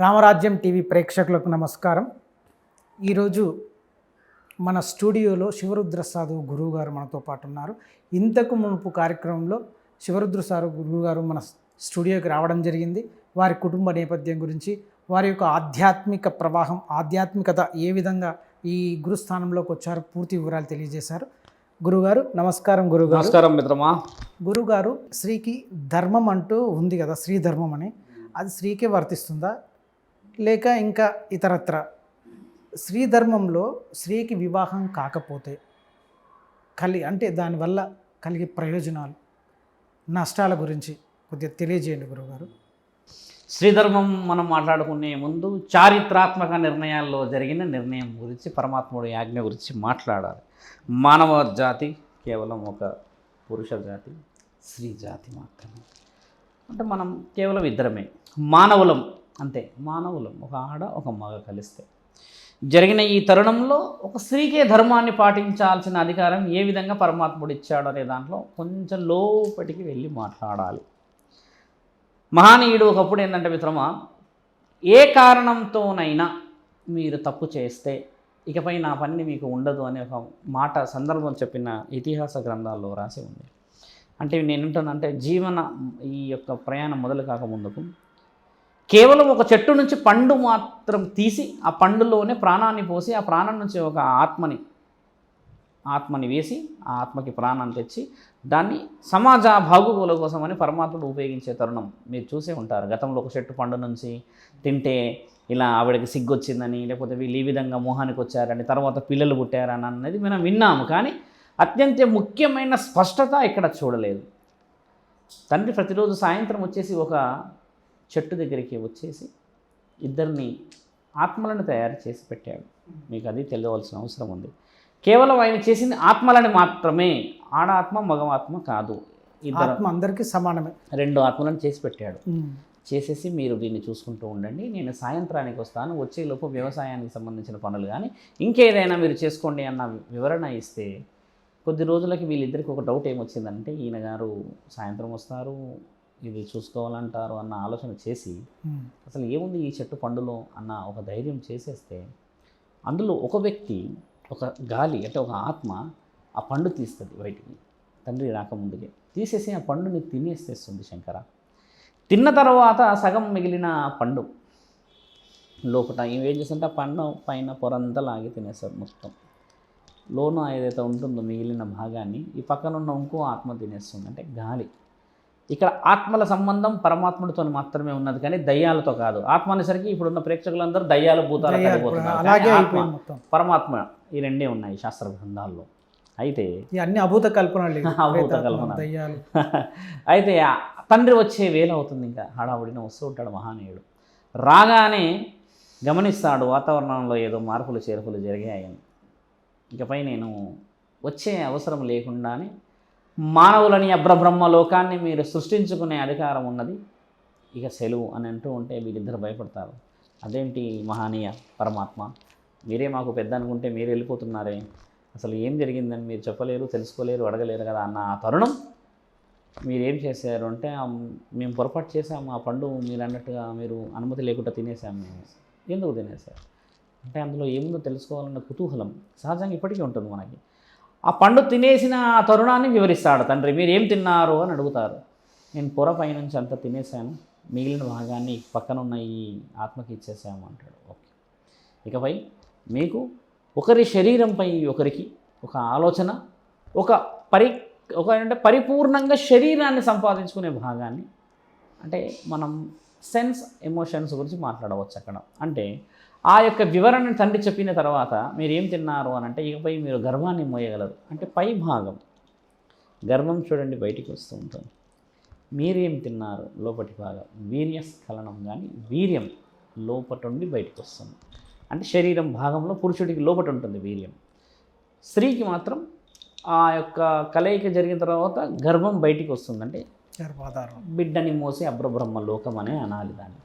రామరాజ్యం TV ప్రేక్షకులకు నమస్కారం. ఈరోజు మన స్టూడియోలో శివరుద్ర సాధు గురువు గారు మనతో పాటు ఉన్నారు. ఇంతకు మునుపు కార్యక్రమంలో శివరుద్ర సాధు గురువు గారు మన స్టూడియోకి రావడం జరిగింది. వారి కుటుంబ నేపథ్యం గురించి వారి యొక్క ఆధ్యాత్మిక ప్రవాహం ఆధ్యాత్మికత ఏ విధంగా ఈ గురుస్థానంలోకి వచ్చారో పూర్తి వివరాలు తెలియజేశారు. గురుగారు నమస్కారం గురుగారు నమస్కారం మిత్రమా. గురుగారు స్త్రీకి ధర్మం అంటూ ఉంది కదా స్త్రీ ధర్మం అని. అది స్త్రీకే వర్తిస్తుందా? లేక ఇంకా ఇతరత్ర. స్త్రీ ధర్మంలో స్త్రీకి వివాహం కాకపోతే కలి అంటే దానివల్ల కలిగే ప్రయోజనాలు నష్టాల గురించి కొద్దిగా తెలియజేయండి గురుగారు శ్రీధర్మం మనం మాట్లాడుకునే ముందు చారిత్రాత్మక నిర్ణయాల్లో జరిగిన నిర్ణయం గురించి పరమాత్ముడి యాజ్ఞ గురించి మాట్లాడాలి. మానవ జాతి కేవలం ఒక పురుష జాతి స్త్రీ జాతి మాత్రమే. అంటే మనం కేవలం ఇద్దరమే. మానవులం అంతే. మానవులం ఒక ఆడ ఒక మగ కలిస్తే. జరిగిన ఈ తరుణంలో ఒక స్త్రీకే ధర్మాన్ని పాటించాల్సిన అధికారం ఏ విధంగా పరమాత్ముడు ఇచ్చాడు అనే దాంట్లో కొంచెం లోపటికి వెళ్ళి మాట్లాడాలి. మహానీయుడు ఒకప్పుడు ఏంటంటే మిత్రమా ఏ కారణంతోనైనా మీరు తప్పు చేస్తే ఇకపై నా పని మీకు ఉండదు అనే ఒక మాట సందర్భం చెప్పిన ఇతిహాస గ్రంథాల్లో రాసి ఉంది. అంటే నేనుంటానంటే జీవన ఈ యొక్క ప్రయాణం మొదలు కాకముందుకు కేవలం ఒక చెట్టు నుంచి పండు మాత్రం తీసి ఆ పండులోనే ప్రాణాన్ని పోసి ఆ ప్రాణం నుంచి ఒక ఆత్మని ఆత్మని వేసి ఆ ఆత్మకి ప్రాణాన్ని తెచ్చి దాన్ని సమాజ బాగోగుల కోసమని పరమాత్ముడు ఉపయోగించే తరుణం. మీరు చూసే ఉంటారు. గతంలో ఒక చెట్టు పండు నుంచి తింటే ఇలా ఆవిడకి సిగ్గొచ్చిందని లేకపోతే వీళ్ళు ఈ విధంగా మోహానికి వచ్చారని తర్వాత పిల్లలు పుట్టారని అన్నది మనం విన్నాము. కానీ అత్యంత ముఖ్యమైన స్పష్టత ఇక్కడ చూడలేదు. తండ్రి ప్రతిరోజు సాయంత్రం వచ్చేసి ఒక చెట్టు దగ్గరికి వచ్చేసి ఇద్దరిని ఆత్మలను తయారు చేసి పెట్టాడు. మీకు అది తెలియవలసిన అవసరం ఉంది. కేవలం ఆయన చేసింది ఆత్మలని మాత్రమే. ఆడాత్మ మగవాత్మ కాదు. ఆత్మ అందరికీ సమానమే. రెండు ఆత్మలను చేసి పెట్టాడు. చేసేసి మీరు దీన్ని చూసుకుంటూ ఉండండి. నేను సాయంత్రానికి వస్తాను. వచ్చేలోపు వ్యవసాయానికి సంబంధించిన పనులు కానీ ఇంకేదైనా మీరు చేసుకోండి అన్న వివరణ ఇస్తే కొద్ది రోజులకి వీళ్ళిద్దరికి ఒక డౌట్ ఏమొచ్చిందంటే ఈయన గారు సాయంత్రం వస్తారు. ఇది చూసుకోవాలంటారు అన్న ఆలోచన చేసి. అసలు ఏముంది ఈ చెట్టు పండులో అన్న ఒక ధైర్యం చేసేస్తే అందులో ఒక వ్యక్తి ఒక గాలి అంటే ఒక ఆత్మ ఆ పండు తీస్తుంది బయటికి తండ్రి రాకముందుకే తీసేసి ఆ పండుని తినేస్తేస్తుంది శంకర. తిన్న తర్వాత సగం మిగిలిన పండు లోపల ఏం చేస్తుంటే ఆ పండు పైన పొరంతా లాగి తినేస్తారు మొత్తం. లోన ఏదైతే ఉంటుందో మిగిలిన భాగాన్ని ఈ పక్కన ఉన్న ఇంకో ఆత్మ తినేస్తుంది అంటే గాలి. ఇక్కడ ఆత్మల సంబంధం పరమాత్ముడితో మాత్రమే ఉన్నది కానీ దయ్యాలతో కాదు. ఆత్మ అనేసరికి ఇప్పుడున్న ప్రేక్షకులందరూ దయ్యాలు భూతాలు కలిగిపోతున్నారు పరమాత్మ ఈ రెండే ఉన్నాయి శాస్త్ర గ్రంథాల్లో. అయితే అన్ని అభూత కల్పనలు ఇవి. అభూత కల్పన. అయితే తండ్రి వచ్చే వేల అవుతుంది ఇంకా. హడావుడిన వస్తూ ఉంటాడు మహానీయుడు. రాగానే గమనిస్తాడు వాతావరణంలో ఏదో మార్పులు చేర్పులు జరిగాయని. ఇకపై నేను వచ్చే అవసరం లేకుండానే మానవులని అబ్రబ్రహ్మ లోకాన్ని మీరు సృష్టించుకునే అధికారం ఉన్నది. ఇక సెలవు అని అంటూ ఉంటే వీళ్ళిద్దరు భయపడతారు. అదేంటి మహానీయ పరమాత్మ? మీరే మాకు పెద్ద అనుకుంటే మీరు వెళ్ళిపోతున్నారే. అసలు ఏం జరిగిందని మీరు చెప్పలేరు తెలుసుకోలేరు అడగలేరు కదా అన్న ఆ తరుణం. మీరేం చేశారు అంటే మేము పొరపాటు చేసాము ఆ పండు మీరు అన్నట్టుగా మీరు అనుమతి లేకుండా తినేసాము మేము. ఎందుకు తినేసారు అంటే అందులో ఏముందో తెలుసుకోవాలన్న కుతూహలం సహజంగా ఇప్పటికీ ఉంటుంది మనకి. ఆ పండు తినేసిన ఆ తరుణాన్ని వివరిస్తాడు. తండ్రి మీరు ఏం తిన్నారు? అని అడుగుతారు. నేను పొర పైనుంచి అంతా తినేసాను మిగిలిన భాగాన్ని పక్కన ఉన్న ఈ ఆత్మకి ఇచ్చేసాము అంటాడు. ఓకే. ఇకపై మీకు ఒకరి శరీరంపై ఒకరికి ఒక ఆలోచన ఒక పరి ఒక అంటే పరిపూర్ణంగా శరీరాన్ని సంపాదించుకునే భాగాన్ని అంటే మనం సెన్స్ ఎమోషన్స్ గురించి మాట్లాడవచ్చు అక్కడ. అంటే ఆ యొక్క వివరణని తండ్రి చెప్పిన తర్వాత మీరు ఏం తిన్నారు అని అంటే ఇకపై మీరు గర్వాన్ని మోయగలరు. అంటే పై భాగం. గర్వం చూడండి బయటికి వస్తూ ఉంటుంది. మీరేం తిన్నారు? లోపటి భాగం. వీర్యస్ఖలనం కానీ వీర్యం లోపటుండి బయటికి వస్తుంది. అంటే శరీరం భాగంలో పురుషుడికి లోపట ఉంటుంది వీర్యం. స్త్రీకి మాత్రం ఆ యొక్క కలయిక జరిగిన తర్వాత గర్భం బయటికి వస్తుంది. అంటే గర్భాధారం. బిడ్డని మోసి అబ్రబ్రహ్మ లోకం అనే అనాలి దాన్ని.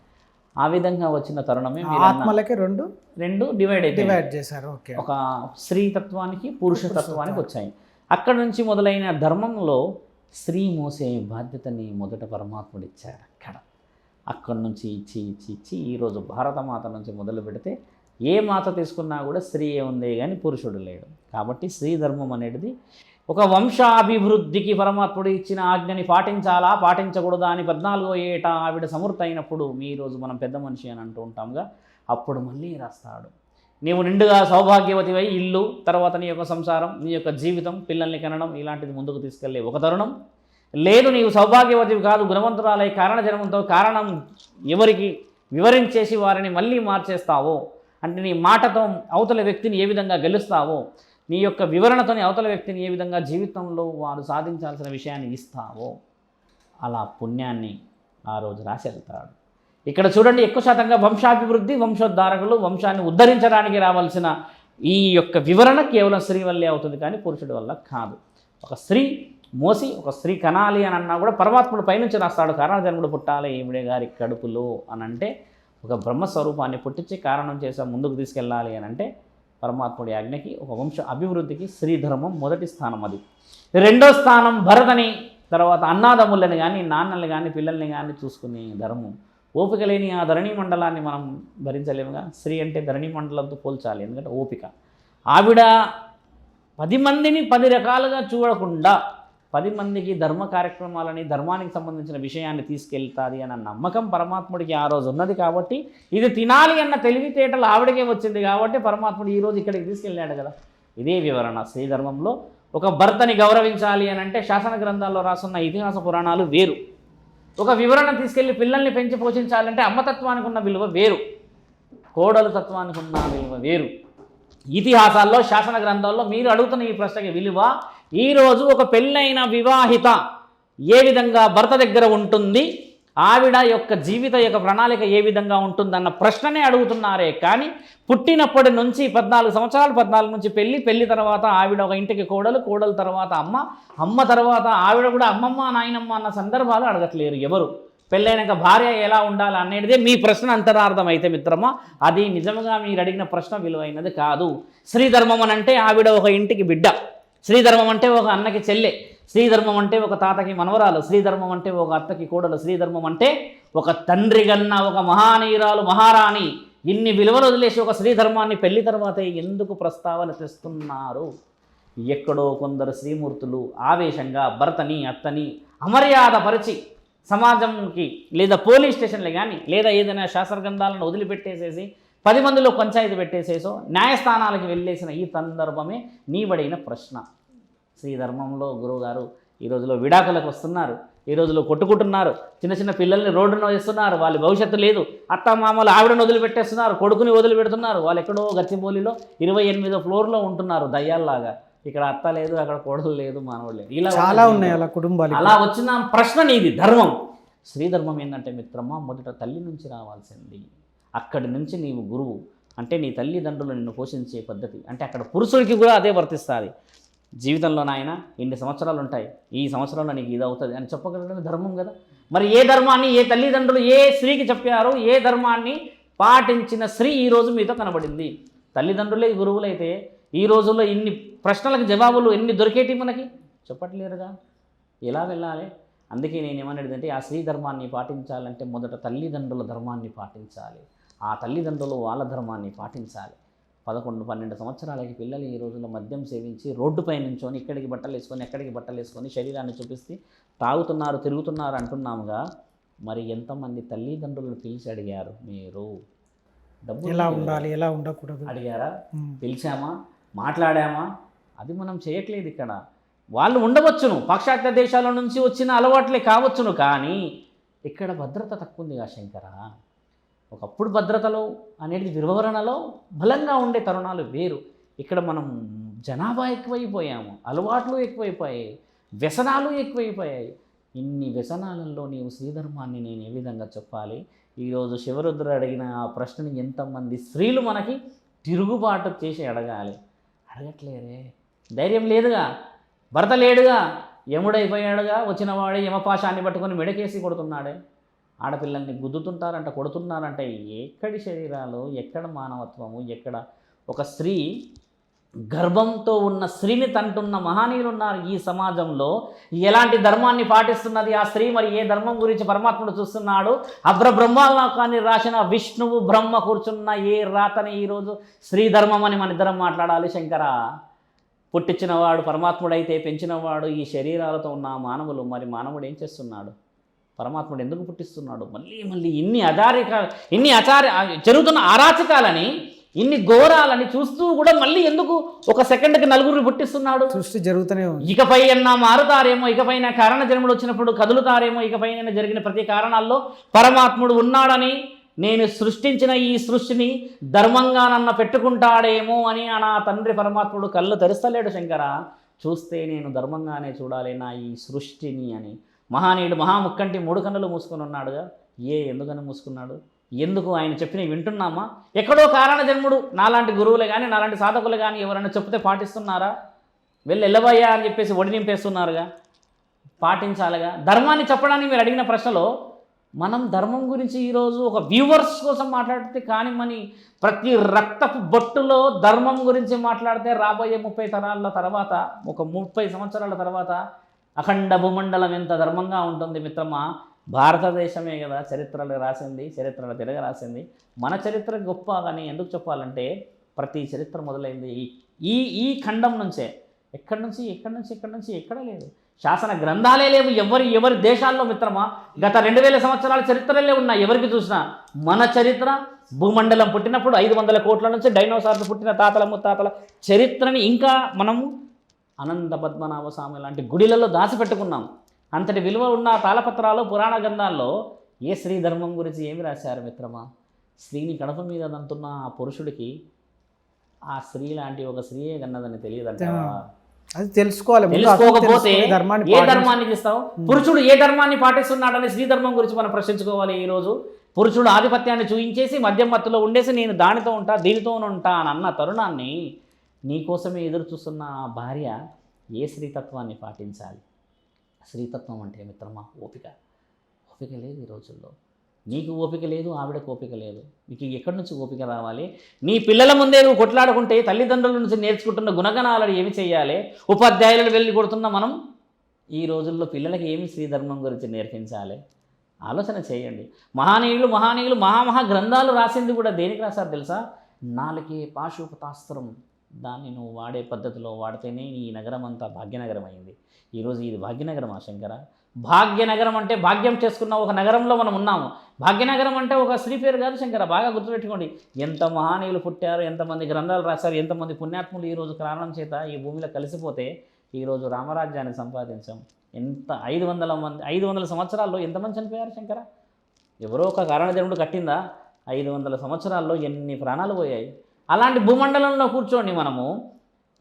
ఆ విధంగా వచ్చిన తరుణమే ఆత్మలకి రెండు రెండు డివైడ్ అయిపోయాయి. డివైడ్ చేశారు. ఓకే. ఒక స్త్రీ తత్వానికి పురుష తత్వానికి వచ్చాయి. అక్కడ నుంచి మొదలైన ధర్మంలో స్త్రీ మోసే బాధ్యతని మొదట పరమాత్ముడు ఇచ్చారు అక్కడ. అక్కడి నుంచి ఇచ్చి ఇచ్చి ఇచ్చి ఈరోజు భారతమాత నుంచి మొదలు పెడితే ఏ మాత తీసుకున్నా కూడా స్త్రీ ఉందే కానీ పురుషుడు లేడు. కాబట్టి స్త్రీ ధర్మం అనేది ఒక వంశాభివృద్ధికి పరమాత్ముడు ఇచ్చిన ఆజ్ఞని పాటించాలా? పాటించకూడదా అని పద్నాలుగో ఏట ఆవిడ సమృద్ధ అయినప్పుడు మీ రోజు మనం పెద్ద మనిషి అని అంటూ ఉంటాంగా అప్పుడు మళ్ళీ రాస్తాడు. నీవు నిండుగా సౌభాగ్యవతివై ఇల్లు తర్వాత నీ యొక్క సంసారం నీ యొక్క జీవితం పిల్లల్ని కనడం ఇలాంటిది ముందుకు తీసుకెళ్ళే ఒక తరుణం. లేదు నీవు సౌభాగ్యవతివి కాదు గుణవంతురాలై కారణ జన్మంతో కారణం ఎవరికి వివరించేసి వారిని మళ్ళీ మార్చేస్తావో? అంటే నీ మాటతో అవతల వ్యక్తిని ఏ విధంగా గెలుస్తావో? నీ యొక్క వివరణతోని అవతల వ్యక్తిని ఏ విధంగా జీవితంలో వారు సాధించాల్సిన విషయాన్ని ఇస్తావో అలా పుణ్యాన్ని ఆ రోజు రాసి వెళ్తాడు. ఇక్కడ చూడండి ఎక్కువ శాతంగా వంశాభివృద్ధి వంశోద్ధారకులు వంశాన్ని ఉద్ధరించడానికి రావాల్సిన ఈ యొక్క వివరణ కేవలం స్త్రీ వల్లే అవుతుంది కానీ పురుషుడి వల్ల కాదు. ఒక స్త్రీ మోసి ఒక స్త్రీ కనాలి అని అన్నా కూడా పరమాత్ముడు పైనుంచి రాస్తాడు. కారణజన్ముడు పుట్టాలి ఈవిడే గారి కడుపులో అని అంటే ఒక బ్రహ్మస్వరూపాన్ని పుట్టించి కారణం చేసే ముందుకు తీసుకెళ్ళాలి అని అంటే పరమాత్ముడి ఆజ్ఞకి ఒక వంశ అభివృద్ధికి శ్రీధర్మం ధర్మం మొదటి స్థానం అది. రెండో స్థానం భరతని తర్వాత అన్నాదమ్ములని కానీ నాన్నల్ని కానీ పిల్లల్ని కానీ చూసుకునే ధర్మం. ఓపిక లేని ఆ ధరణి మండలాన్ని మనం భరించలేముగా స్త్రీ అంటే ధరణి మండలంతో పోల్చాలి ఎందుకంటే ఓపిక. ఆవిడ పది మందిని పది రకాలుగా చూడకుండా పది మందికి ధర్మ కార్యక్రమాలని ధర్మానికి సంబంధించిన విషయాన్ని తీసుకెళ్తాది అన్న నమ్మకం పరమాత్ముడికి ఆ రోజు ఉన్నది కాబట్టి ఇది తినాలి అన్న తెలివితేటలు ఆవిడకే వచ్చింది కాబట్టి పరమాత్ముడు ఈరోజు ఇక్కడికి తీసుకెళ్ళాడు కదా. ఇదే వివరణ. శ్రీ ధర్మంలో ఒక భర్తని గౌరవించాలి అని అంటే శాసన గ్రంథాల్లో రాసున్న ఇతిహాస పురాణాలు వేరు. ఒక వివరణ తీసుకెళ్ళి పిల్లల్ని పెంచి పోషించాలంటే అమ్మతత్వానికి ఉన్న విలువ వేరు. కోడలు తత్వానికి ఉన్న విలువ వేరు. ఇతిహాసాల్లో శాసన గ్రంథాల్లో మీరు అడుగుతున్న ఈ ప్రశ్నకి విలువ ఈరోజు ఒక పెళ్ళైన వివాహిత ఏ విధంగా భర్త దగ్గర ఉంటుంది? ఆవిడ యొక్క జీవిత యొక్క ప్రణాళిక ఏ విధంగా ఉంటుందన్న ప్రశ్ననే అడుగుతున్నారే. కానీ పుట్టినప్పటి నుంచి పద్నాలుగు సంవత్సరాలు పద్నాలుగు నుంచి పెళ్ళి పెళ్ళి తర్వాత ఆవిడ ఒక ఇంటికి కోడలు కోడలు తర్వాత అమ్మ అమ్మ తర్వాత ఆవిడ కూడా అమ్మమ్మ నాయనమ్మ అన్న సందర్భాలు అడగట్లేరు ఎవరు? పెళ్ళైనాక భార్య ఎలా ఉండాలి అనేది మీ ప్రశ్న అంతరార్థం అయితే మిత్రమా? అది నిజంగా మీరు అడిగిన ప్రశ్న విలువైనది కాదు. శ్రీధర్మం అనంటే ఆవిడ ఒక ఇంటికి బిడ్డ. శ్రీధర్మం అంటే ఒక అన్నకి చెల్లె శ్రీధర్మం అంటే ఒక తాతకి మనవరాలు శ్రీధర్మం అంటే ఒక అత్తకి కోడలు శ్రీధర్మం అంటే ఒక తండ్రి గన్న ఒక మహానీరాలు మహారాణి. ఇన్ని విలువలు వదిలేసి ఒక శ్రీధర్మాన్ని పెళ్ళి తర్వాతే ఎందుకు ప్రస్తావన తెస్తున్నారు? ఎక్కడో కొందరు శ్రీమూర్తులు ఆవేశంగా భర్తని అత్తని అమర్యాద పరిచి సమాజంకి లేదా పోలీస్ స్టేషన్లు కానీ లేదా ఏదైనా శాస్త్రగ్రంథాలను వదిలిపెట్టేసేసి పది మందిలో పంచాయతీ పెట్టేసేసో న్యాయస్థానాలకు వెళ్ళేసిన ఈ సందర్భమే నీవడైన ప్రశ్న. శ్రీ ధర్మంలో గురువుగారు ఈ రోజులో విడాకులకు వస్తున్నారు ఈ రోజులో కొట్టుకుంటున్నారు చిన్న చిన్న పిల్లల్ని రోడ్డున వేస్తున్నారు వాళ్ళ భవిష్యత్తు లేదు అత్త మామలు ఆవిడను వదిలిపెట్టేస్తున్నారు కొడుకుని వదిలిపెడుతున్నారు వాళ్ళు ఎక్కడో గచ్చిబౌలిలో ఇరవై ఎనిమిదో ఫ్లోర్లో ఉంటున్నారు దయ్యాల్లాగా. ఇక్కడ అత్త లేదు అక్కడ కోడలు లేదు మానవుడు లేదు. ఇలా చాలా ఉన్నాయి అలా కుటుంబాలు అలా వచ్చిన ప్రశ్న నీది ధర్మం. స్త్రీ ధర్మం ఏంటంటే మిత్రమా మొదట తల్లి నుంచి రావాల్సింది. అక్కడి నుంచి నీవు గురువు. అంటే నీ తల్లిదండ్రులు నిన్ను పోషించే పద్ధతి. అంటే అక్కడ పురుషుడికి కూడా అదే వర్తిస్తుంది. జీవితంలో నాయన ఇన్ని సంవత్సరాలు ఉంటాయి. ఈ సంవత్సరంలో నీకు ఇది అవుతుంది అని చెప్పగలగడం ధర్మం కదా. మరి ఏ ధర్మాన్ని ఏ తల్లిదండ్రులు ఏ స్త్రీకి చెప్పారో ఏ ధర్మాన్ని పాటించిన స్త్రీ ఈరోజు మీతో కనబడింది. తల్లిదండ్రులే గురువులైతే ఈ రోజుల్లో ఇన్ని ప్రశ్నలకు జవాబులు ఎన్ని దొరికేటి మనకి? చెప్పట్లేరుగా. ఎలా వెళ్ళాలి? అందుకే నేను ఏమనేది ఆ స్త్రీ ధర్మాన్ని పాటించాలంటే మొదట తల్లిదండ్రుల ధర్మాన్ని పాటించాలి. ఆ తల్లిదండ్రులు వాళ్ళ ధర్మాన్ని పాటించాలి. పదకొండు పన్నెండు సంవత్సరాలకి పిల్లలు ఈ రోజుల్లో మద్యం సేవించి రోడ్డుపై నుంచొని ఇక్కడికి బట్టలు వేసుకొని ఎక్కడికి బట్టలు వేసుకొని శరీరాన్ని చూపిస్తే తాగుతున్నారు తిరుగుతున్నారు అంటున్నాముగా మరి ఎంతమంది తల్లిదండ్రులను పిలిచి అడిగారు మీరు? డబ్బు ఎలా ఉండాలి ఎలా ఉండకూడదు? అడిగారా. పిలిచామా? మాట్లాడామా? అది మనం చేయట్లేదు ఇక్కడ. వాళ్ళు ఉండవచ్చును. పాశ్చాత్య దేశాల నుంచి వచ్చిన అలవాట్లే కావచ్చును కానీ ఇక్కడ భద్రత తక్కువ ఉందిగా శంకర. ఒకప్పుడు భద్రతలో అనేది వివరణలో బలంగా ఉండే తరుణాలు వేరు. ఇక్కడ మనం జనాభా ఎక్కువైపోయాము అలవాట్లు ఎక్కువైపోయాయి వ్యసనాలు ఎక్కువైపోయాయి. ఇన్ని వ్యసనాలలో నీవు శ్రీధర్మాన్ని నేను ఏ విధంగా చెప్పాలి? ఈరోజు శివరుద్రుడు అడిగిన ఆ ప్రశ్నని ఎంతమంది స్త్రీలు మనకి తిరుగుబాటు చేసి అడగాలి? అడగట్లేరే ధైర్యం లేదుగా. భర్త లేడుగా. యముడైపోయాడుగా. వచ్చిన వాడే యమపాశాన్ని పట్టుకొని మెడకేసి కొడుతున్నాడే. ఆడపిల్లల్ని గుద్దుతుంటారంట కొడుతున్నారంట. ఎక్కడి శరీరాలు ఎక్కడ మానవత్వము ఎక్కడ ఒక స్త్రీ గర్భంతో ఉన్న స్త్రీని తంటున్న మహనీయులు ఉన్నారు ఈ సమాజంలో. ఎలాంటి ధర్మాన్ని పాటిస్తున్నది ఆ స్త్రీ? మరి ఏ ధర్మం గురించి పరమాత్ముడు చూస్తున్నాడు? అభ్ర రాసిన విష్ణువు బ్రహ్మ కూర్చున్న ఏ రాతని ఈరోజు స్త్రీ ధర్మం అని మన ఇద్దరం మాట్లాడాలి శంకర? పుట్టించినవాడు పరమాత్ముడైతే పెంచినవాడు ఈ శరీరాలతో ఉన్న మానవులు మరి మానవుడు ఏం చేస్తున్నాడు? పరమాత్ముడు ఎందుకు పుట్టిస్తున్నాడు? మళ్ళీ మళ్ళీ ఇన్ని అచారిక ఇన్ని అచార జరుగుతున్న అరాచకాలని ఇన్ని ఘోరాలని చూస్తూ కూడా మళ్ళీ ఎందుకు ఒక సెకండ్కి నలుగురిని పుట్టిస్తున్నాడు? సృష్టి జరుగుతూనే ఇకపై అన్నా మారుతారేమో ఇకపైన కారణ జన్మలు వచ్చినప్పుడు కదులుతారేమో ఇకపైన జరిగిన ప్రతి కారణాల్లో పరమాత్ముడు ఉన్నాడని నేను సృష్టించిన ఈ సృష్టిని ధర్మంగా నన్న పెట్టుకుంటాడేమో అని నా తండ్రి పరమాత్ముడు కళ్ళు తెరుస్తలేడు శంకర. చూస్తే నేను ధర్మంగానే చూడాలి నా ఈ సృష్టిని అని. మహానీయుడు మహాముక్కంటి మూడు కన్నులు మూసుకొని ఉన్నాడుగా. ఏ ఎందుకని మూసుకున్నాడు? ఎందుకు ఆయన చెప్పినవి వింటున్నామా? ఎక్కడో కారణ జన్ముడు నాలాంటి గురువులు కానీ నాలాంటి సాధకులు కానీ ఎవరైనా చెప్తే పాటిస్తున్నారా? వెళ్ళి వెళ్ళబోయా అని చెప్పేసి ఒడి నింపేస్తున్నారుగా. పాటించాలిగా. ధర్మాన్ని చెప్పడానికి మీరు అడిగిన ప్రశ్నలో మనం ధర్మం గురించి ఈరోజు ఒక వ్యూవర్స్ కోసం మాట్లాడితే కానీ మని ప్రతి రక్తపు బొట్టులో ధర్మం గురించి మాట్లాడితే రాబోయే ముప్పై తరాల తర్వాత ఒక ముప్పై సంవత్సరాల తర్వాత అఖండ భూమండలం ఎంత ధర్మంగా ఉంటుంది మిత్రమా? భారతదేశమే కదా చరిత్రలు రాసింది చరిత్రలు తిరగ రాసింది మన చరిత్ర గొప్ప కానీ ఎందుకు చెప్పాలంటే ప్రతి చరిత్ర మొదలైంది ఈ ఈ ఈ ఖండం నుంచే. ఎక్కడి నుంచి ఎక్కడి నుంచి ఎక్కడి నుంచి? ఎక్కడ లేదు. శాసన గ్రంథాలే లేవు ఎవరి ఎవరి దేశాల్లో మిత్రమా? గత రెండు వేల సంవత్సరాల చరిత్రలే ఉన్నాయి ఎవరికి చూసినా? మన చరిత్ర భూమండలం పుట్టినప్పుడు ఐదు వందల కోట్ల నుంచి డైనోసార్లు పుట్టిన తాతల ముత్తాతల చరిత్రని ఇంకా మనము అనంత పద్మనాభ స్వామి లాంటి గుడిలలో దాచిపెట్టుకున్నాం. అంతటి విలువ ఉన్న తాళపత్రాలు పురాణ గ్రంథాల్లో ఏ స్త్రీ ధర్మం గురించి ఏమి రాశారు మిత్రమా? స్త్రీని కడప మీద దంతున్న ఆ పురుషుడికి ఆ స్త్రీ లాంటి ఒక స్త్రీయే కన్నదని తెలియదంట అది తెలుసుకోవాలి తెలుసుకోకపోతే ఏ. ధర్మాన్ని ఇస్తావు? పురుషుడు ఏ ధర్మాన్ని పాటిస్తున్నాడని స్త్రీ ధర్మం గురించి మనం ప్రశ్నించుకోవాలి ఈ రోజు పురుషుడు ఆధిపత్యాన్ని చూయించేసి మద్యం మత్తులో ఉండేసి నేను దానితో ఉంటా దీనితో ఉంటా అని అన్న తరుణాన్ని నీకోసమే ఎదురు చూస్తున్న ఆ భార్య ఏ స్త్రీతత్వాన్ని పాటించాలి? స్త్రీతత్వం అంటే మిత్రమా? ఓపిక. ఓపిక లేదు ఈ రోజుల్లో. నీకు ఓపిక లేదు ఆవిడకు ఓపిక లేదు. నీకు ఎక్కడి నుంచి ఓపిక రావాలి? నీ పిల్లల ముందే నువ్వు కొట్లాడుకుంటే తల్లిదండ్రుల నుంచి నేర్చుకుంటున్న గుణగణాలను ఏమి చేయాలి? ఉపాధ్యాయులను వెళ్ళి కొడుతున్న మనం ఈ రోజుల్లో పిల్లలకి ఏమి శ్రీధర్మం గురించి నేర్పించాలి? ఆలోచన చేయండి. మహానీయులు మహానీయులు మహామహా గ్రంథాలు రాసింది కూడా దేనికి రాశారు తెలుసా? నాలుగే పాశుపతాస్త్రం. దాన్ని నువ్వు వాడే పద్ధతిలో వాడితేనే ఈ నగరం అంతా భాగ్యనగరం అయింది ఈరోజు ఇది భాగ్యనగరం శంకర? భాగ్యనగరం అంటే భాగ్యం చేసుకున్న ఒక నగరంలో మనం ఉన్నాము. భాగ్యనగరం అంటే ఒక స్త్రీ పేరు కాదు శంకర బాగా గుర్తుపెట్టుకోండి. ఎంత మహానీయులు పుట్టారు ఎంతమంది గ్రంథాలు రాశారు ఎంతమంది పుణ్యాత్ములు ఈరోజు కారణం చేత ఈ భూమిలో కలిసిపోతే ఈరోజు రామరాజ్యాన్ని సంపాదించాం. ఎంత ఐదు వందల మంది ఐదు వందల సంవత్సరాల్లో ఎంతమంది చనిపోయారు శంకర? ఎవరో ఒక కారణజన్ముడు కట్టిందా? ఐదు వందల సంవత్సరాల్లో ఎన్ని ప్రాణాలు పోయాయి? అలాంటి భూమండలంలో కూర్చోండి మనము.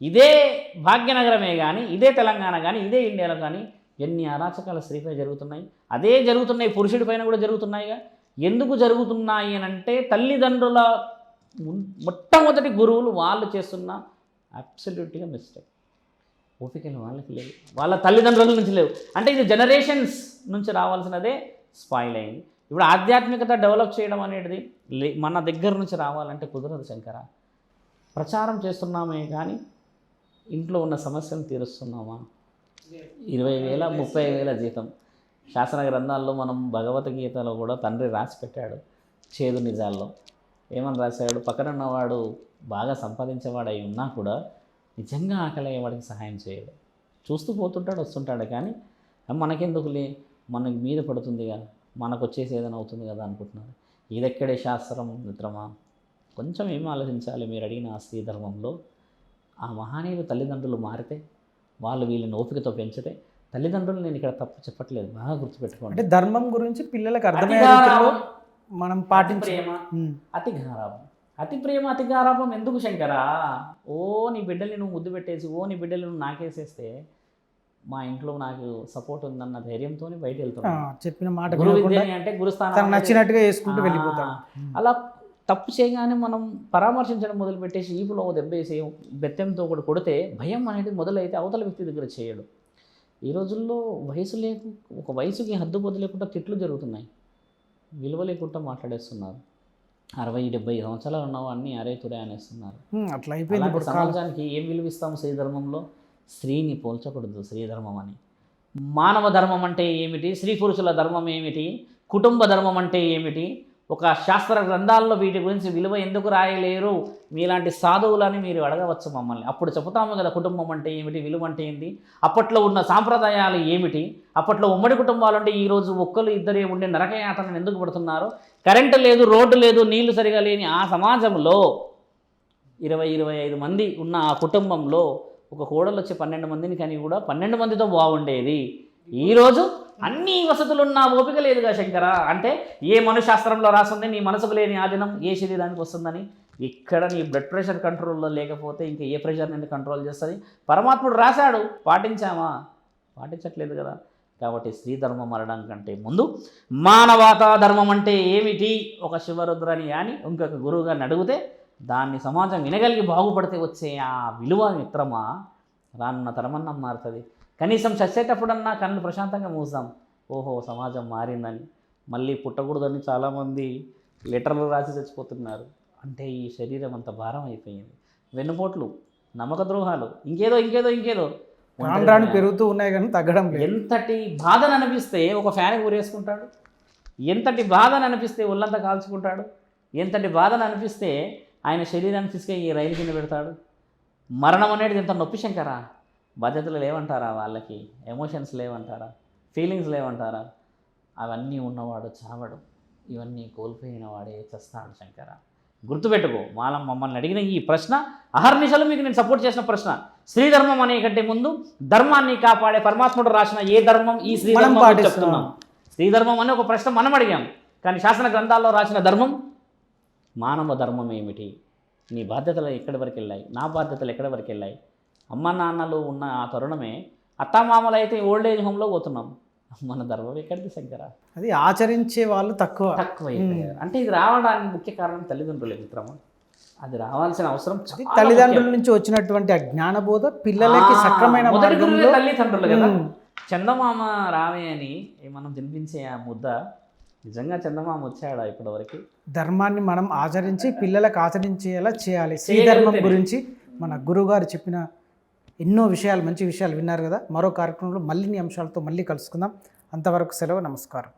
ఇదే భాగ్యనగరమే కానీ ఇదే తెలంగాణ కానీ ఇదే ఇండియాలో కానీ ఎన్ని అరాచకాల స్త్రీపై జరుగుతున్నాయి? అదే జరుగుతున్నాయి పురుషుడి పైన కూడా జరుగుతున్నాయిగా. ఎందుకు జరుగుతున్నాయి అని అంటే తల్లిదండ్రుల మొట్టమొదటి గురువులు వాళ్ళు చేస్తున్న అబ్సల్యూట్గా మిస్టేక్ ఓపికలు వాళ్ళకి లేవు. వాళ్ళ తల్లిదండ్రుల నుంచి లేవు. అంటే ఇది జనరేషన్స్ నుంచి రావాల్సినదే స్పాయిల్ అయింది. ఇప్పుడు ఆధ్యాత్మికత డెవలప్ చేయడం అనేది లే- మన దగ్గర నుంచి రావాలంటే కుదరదు శంకర. ప్రచారం చేస్తున్నామే కానీ ఇంట్లో ఉన్న సమస్యను తీరుస్తున్నామా? ఇరవై వేల ముప్పై వేల జీతం. శాసన గ్రంథాల్లో మనం భగవద్గీతలో కూడా తండ్రి రాసి పెట్టాడు చేదు నిజాల్లో. ఏమని రాశాడు? పక్కనన్నవాడు బాగా సంపాదించేవాడు అయి ఉన్నా కూడా నిజంగా ఆకలి అయ్యేవాడికి సహాయం చేయడు. చూస్తూ పోతుంటాడు వస్తుంటాడు కానీ మనకెందుకులే? మనకి మీద పడుతుంది కదా. మనకు వచ్చేసి ఏదైనా అవుతుంది కదా అనుకుంటున్నారు ఇదెక్కడే శాస్త్రం మిత్రమా? కొంచెం ఏం ఆలోచించాలి? మీరు అడిగిన ఆ స్త్రీ ధర్మంలో ఆ మహానీయులు తల్లిదండ్రులు మారితే వాళ్ళు వీళ్ళని ఓపికతో పెంచితే తల్లిదండ్రులు నేను ఇక్కడ తప్పు చెప్పట్లేదు. బాగా గుర్తుపెట్టుకోండి. అంటే ధర్మం గురించి పిల్లలకు అర్థమయ్యే అతిగా రీతిలో రావం, మనం ఉమ్. అతి గారాభం. అతి ప్రేమ అతి గారాభం ఎందుకు శంకరా? ఓ నీ బిడ్డల్ని నువ్వు ముద్దు పెట్టేసి ఓ నీ బిడ్డల్ని నువ్వు నాకేసేస్తే మా ఇంట్లో నాకు సపోర్ట్ ఉందన్న ధైర్యంతో బయట వెళ్తున్నాను చెప్పిన మాట గురు అంటే గురుస్థానం నచ్చినట్టుగా వేసుకుంటూ ఉమ్. అలా తప్పు చేయగానే మనం పరామర్శించడం మొదలుపెట్టేసి ఈపులో ఓ దెబ్బేసి బెత్తంతో కూడా కొడితే భయం అనేది మొదలైతే అవతల వ్యక్తి దగ్గర చేయడు. ఈ రోజుల్లో వయసు లేకు ఒక వయసుకి హద్దు పొద్దు లేకుండా తిట్లు జరుగుతున్నాయి. విలువ లేకుండా మాట్లాడేస్తున్నారు. అరవై డెబ్బై సంవత్సరాలు ఉన్నవా అన్నీ అరే తురే అనేస్తున్నారు. అట్లా అయిపోయింది సమాజానికి ఏం విలువిస్తాం స్త్రీ ధర్మంలో స్త్రీని పోల్చకూడదు స్త్రీ ధర్మం అని. మానవ ధర్మం అంటే ఏమిటి? స్త్రీ పురుషుల ధర్మం ఏమిటి? కుటుంబ ధర్మం అంటే ఏమిటి? ఒక శాస్త్ర గ్రంథాల్లో వీటి గురించి విలువ ఎందుకు రాయలేరు? మీలాంటి సాధువులని మీరు అడగవచ్చు మమ్మల్ని. అప్పుడు చెబుతాము కదా కుటుంబం అంటే ఏమిటి విలువ అంటే ఏంటి అప్పట్లో ఉన్న సాంప్రదాయాలు ఏమిటి? అప్పట్లో ఉమ్మడి కుటుంబాలు అంటే ఈరోజు ఒక్కరు ఇద్దరే ఉండే నరకయాతనను ఎందుకు పడుతున్నారు? కరెంటు లేదు రోడ్డు లేదు నీళ్ళు సరిగా లేని ఆ సమాజంలో ఇరవై ఇరవై ఐదు మంది ఉన్న ఆ కుటుంబంలో ఒక కోడలు వచ్చి పన్నెండు మందిని కానీ కూడా పన్నెండు మందితో బాగుండేది. ఈరోజు అన్ని వసతులున్నా ఓపిక లేదుగా శంకర. అంటే ఏ మనుశాస్త్రంలో రాస్తుంది నీ మనసుకు లేని ఆధీనం ఏ శరీరానికి వస్తుందని ఇక్కడ నీ బ్లడ్ ప్రెషర్ కంట్రోల్లో లేకపోతే ఇంకా ఏ ప్రెషర్ నిన్ను కంట్రోల్ చేస్తుంది? పరమాత్ముడు రాశాడు పాటించామా? పాటించట్లేదు కదా. కాబట్టి స్త్రీ ధర్మం మరణం కంటే ముందు మానవతా ధర్మం అంటే ఏమిటి? ఒక శివరుద్రని అని ఇంకొక గురువు గారిని అడిగితే దాన్ని సమాజం వినగలిగి బాగుపడితే వచ్చే ఆ విలువ మిత్రమా? రానున్న తరమన్నం మారుతుంది. కనీసం చచ్చేటప్పుడన్నా కళ్ళు ప్రశాంతంగా మూసాం ఓహో సమాజం మారిందని. మళ్ళీ పుట్టకూడదని చాలామంది లెటర్లు రాసి చచ్చిపోతున్నారు. అంటే ఈ శరీరం అంత భారం అయిపోయింది. వెన్నుపోట్లు నమ్మక ద్రోహాలు ఇంకేదో ఇంకేదో ఇంకేదో. రాను పెరుగుతూ ఉన్నాయి కానీ తగ్గడం ఎంతటి బాధను అనిపిస్తే ఒక ఫ్యాన్ ఊరేసుకుంటాడు? ఎంతటి బాధను అనిపిస్తే ఒళ్ళంతా కాల్చుకుంటాడు? ఎంతటి బాధను అనిపిస్తే ఆయన శరీరాన్ని తీసుకొని ఈ రైలు కింద పెడతాడు? మరణం అనేది ఎంత నొప్పి శంకరా? బాధ్యతలు లేవంటారా వాళ్ళకి? ఎమోషన్స్ లేవంటారా? ఫీలింగ్స్ లేవంటారా? అవన్నీ ఉన్నవాడు చావడు. ఇవన్నీ కోల్పోయిన వాడే చస్తాడు శంకర. గుర్తుపెట్టుకో మాల మమ్మల్ని అడిగిన ఈ ప్రశ్న అహర్నిశలు మీకు నేను సపోర్ట్ చేసిన ప్రశ్న. స్త్రీ ధర్మం అనే కంటే ముందు ధర్మాన్ని కాపాడే పరమాత్ముడు రాసిన ఏ ధర్మం ఈ స్త్రీ మనం ధర్మం అని పాటిస్తున్నాం. చెప్తున్నాం. స్త్రీ ధర్మం అనే ఒక ప్రశ్న మనం అడిగాం. కానీ శాసన గ్రంథాల్లో రాసిన ధర్మం మానవ ధర్మం ఏమిటి? నీ బాధ్యతలు ఎక్కడి వరకు వెళ్ళాయి? నా బాధ్యతలు ఎక్కడి వరకు వెళ్ళాయి? అమ్మ నాన్నలు ఉన్న ఆ తరుణమే అత్తామామలు అయితే ఓల్డ్ ఏజ్ హోమ్లో పోతున్నాం మన ధర్మం ఎక్కడిది శంకర అది ఆచరించే వాళ్ళు తక్కువ తక్కువ. అంటే ఇది రావడానికి ముఖ్య కారణం తల్లిదండ్రులే మిత్రమా అది రావాల్సిన అవసరం తల్లిదండ్రుల. నుంచి వచ్చినటువంటి ఆ జ్ఞానబోధ పిల్లలకి సక్రమైన గురువే తల్లిదండ్రులు కదా. చందమామ రావే అని మనం తినిపించే ఆ ముద్ద నిజంగా చందమామ వచ్చాడా ఇప్పటివరకు ధర్మాన్ని మనం ఆచరించి పిల్లలకు ఆచరించేలా చేయాలి శ్రీ చేయగలిగితేనే. ధర్మం గురించి మన గురువుగారు చెప్పిన ఎన్నో విషయాలు మంచి విషయాలు విన్నారు కదా. మరో కార్యక్రమంలో మళ్ళీ అంశాలతో మళ్ళీ కలుసుకుందాం. అంతవరకు సెలవు నమస్కారం.